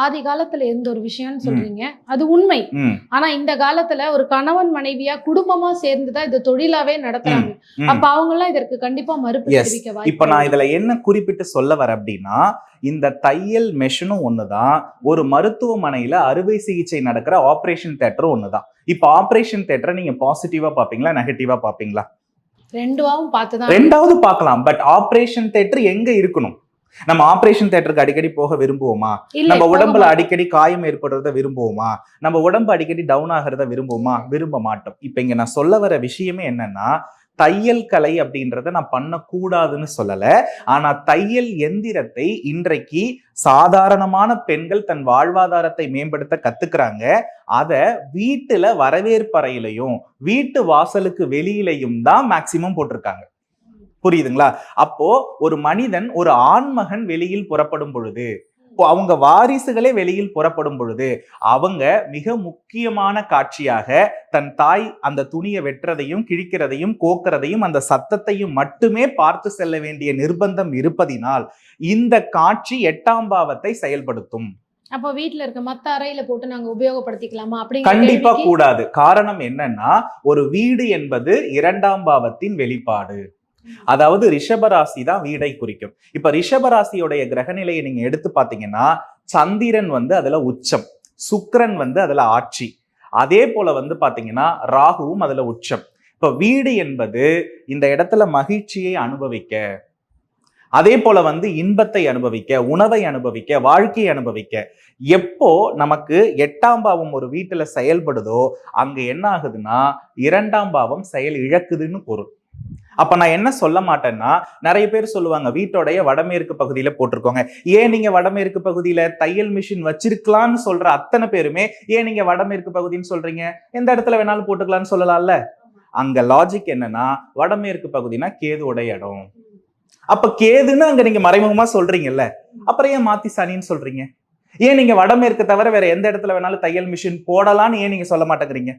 ஆதி காலத்துல இருந்த ஒரு விஷயம்னு சொல்றீங்க. அது உண்மை. ஆனா இந்த காலத்துல ஒரு கணவன் மனைவியா குடும்பமா சேர்ந்துதான் இது தொழிலாவே நடத்துறாங்க. அப்ப அவங்க எல்லாம் இதற்கு கண்டிப்பா மறுப்பு. தெரிவிக்க இப்ப நான் இதுல என்ன குறிப்பிட்டு சொல்ல வரேன் அப்படின்னா இந்த தையல் மெஷினும் ஒண்ணுதான். ஒரு மருத்துவமனையில அறுவை சிகிச்சை நடக்கிற ஆபரேஷன் தேட்டரும் ஒண்ணுதான். இப்ப ஆபரேஷன் தேட்டரை நீங்க பாசிட்டிவா பாப்பீங்களா நெகட்டிவா பாப்பீங்களா ரெண்டாவது பார்க்கலாம். பட் ஆபரேஷன் தேட்டர் எங்க இருக்கணும்? நம்ம ஆபரேஷன் தேட்டருக்கு அடிக்கடி போக விரும்புவோமா? நம்ம உடம்புல. அடிக்கடி காயம் ஏற்படுறத விரும்புவோமா? நம்ம உடம்பு அடிக்கடி டவுன் ஆகிறத விரும்புவோமா விரும்ப மாட்டோம். இப்ப இங்க நான் சொல்ல வர விஷயமே என்னன்னா தையல் கலை அப்படின்றத நான் பண்ணக்கூடாதுன்னு சொல்லல. ஆனா தையல் எந்திரத்தை இன்றைக்கு சாதாரணமான பெண்கள் தன் வாழ்வாதாரத்தை மேம்படுத்த கத்துக்கிறாங்க. அத வீட்டுல வரவேற்பறையிலையும் வீட்டு வாசலுக்கு வெளியிலையும் தான் மேக்சிமம் போட்டிருக்காங்க. புரியுதுங்களா? அப்போ ஒரு மனிதன் ஒரு ஆண்மகன் வெளியில் புறப்படும் பொழுது அவங்க வாரிசுகளே வெளியில் புறப்படும் பொழுது அவங்க மிக முக்கியமான காட்சியாக தன் தாய் அந்த துணியை வெட்டுறதையும் கிழிக்கிறதையும் கோக்கிறதையும் அந்த சத்தத்தையும் மட்டுமே பார்த்து செல்ல வேண்டிய நிர்பந்தம் இருப்பதினால் இந்த காட்சி எட்டாம் பாவத்தை செயல்படுத்தும். அப்ப வீட்ல இருக்க மத்த அறையில போட்டு நாங்க உபயோகப்படுத்திக்கலாமா அப்படிங்கிற கண்டிப்பா கூடாது. காரணம் என்னன்னா ஒரு வீடு என்பது இரண்டாம் பாவத்தின் வெளிப்பாடு. அதாவது ரிஷபராசி தான் வீடை குறிக்கும். இப்ப ரிஷபராசியோடைய கிரகநிலையை நீங்க எடுத்து பாத்தீங்கன்னா சந்திரன் வந்து அதுல உச்சம். சுக்கரன் வந்து அதுல ஆட்சி. அதே போல வந்து பாத்தீங்கன்னா ராகுவும் அதுல உச்சம். இப்ப வீடு என்பது இந்த இடத்துல மகிழ்ச்சியை அனுபவிக்க அதே போல வந்து இன்பத்தை அனுபவிக்க உணவை அனுபவிக்க வாழ்க்கையை அனுபவிக்க எப்போ நமக்கு எட்டாம் பாவம் ஒரு வீட்டுல செயல்படுதோ அங்க என்ன ஆகுதுன்னா இரண்டாம் பாவம் செயல் இழக்குதுன்னு பொருள். அப்ப நான் என்ன சொல்ல மாட்டேன்னா நிறைய பேர் சொல்லுவாங்க வீட்டோடைய வடமேற்கு பகுதியில போட்டிருக்கோங்க. ஏன் நீங்க வடமேற்கு பகுதியில தையல் மிஷின் வச்சிருக்கலாம்னு சொல்ற அத்தனை பேருமே ஏன் நீங்க வடமேற்கு பகுதின்னு சொல்றீங்க? எந்த இடத்துல வேணாலும் போட்டுக்கலாம்னு சொல்லலாம்ல. அங்க லாஜிக் என்னன்னா வடமேற்கு பகுதினா கேதுவோட இடம். அப்ப கேதுன்னு அங்க நீங்க மறைமுகமா சொல்றீங்கல்ல. அப்புறம் ஏன் மாத்தி சனின்னு சொல்றீங்க? ஏன் நீங்க வடமேற்கு தவிர வேற எந்த இடத்துல வேணாலும் தையல் மிஷின் போடலாம்னு ஏன் நீங்க சொல்ல மாட்டேங்கிறீங்க?